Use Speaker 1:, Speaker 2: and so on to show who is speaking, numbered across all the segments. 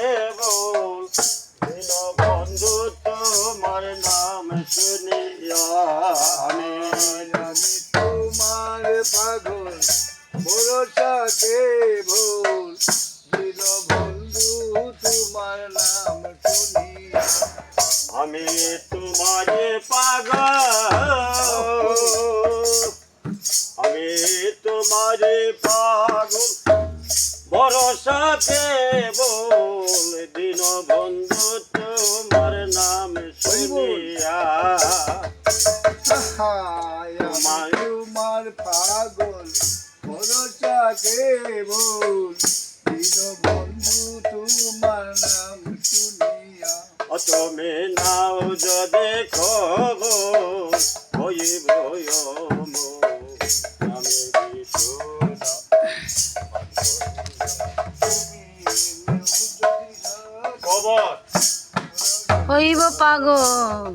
Speaker 1: কেবল দিন বন্ধু তোমার নাম শুনিয়া আমি
Speaker 2: আমি তোমার পাগল ভরসা কেবল দিল বন্ধু তোমার নাম শুনিয়া
Speaker 1: আমি তোমারে পাগল। আমি তোমারে পাগল ভরসা কেবল
Speaker 2: হায় আমি তোমার পাগল ভরসা কেবল দিল বন্ধু তোমার নাম শুনিয়া।
Speaker 1: ও তুমি নাও যদি খবর হইব আমি খবর
Speaker 3: হইব পাগল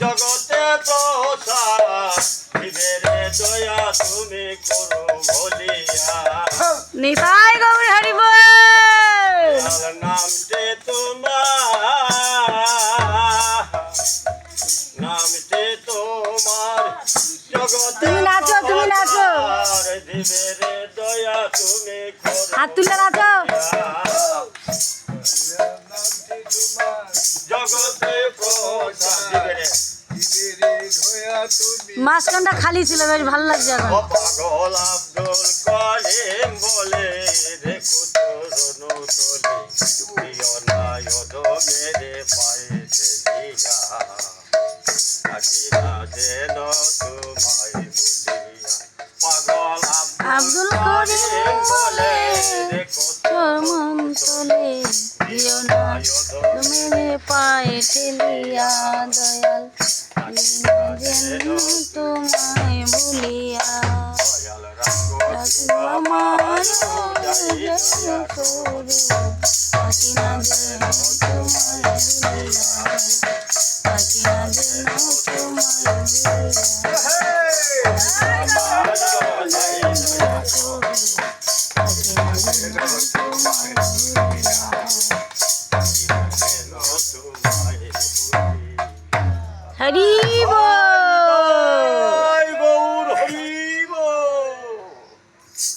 Speaker 1: জগতে প্রসার শিবেরে দয়া তুমি করো
Speaker 3: হাত তুলে নাচো মাঝখানটা খালি ছিল বেশ ভালো লাগছে এখন।
Speaker 1: পাগল আব্দুল তোমায়
Speaker 3: ভোলা দয়াল যেন তোমায় বলিয়া আমার Thank you. arriba.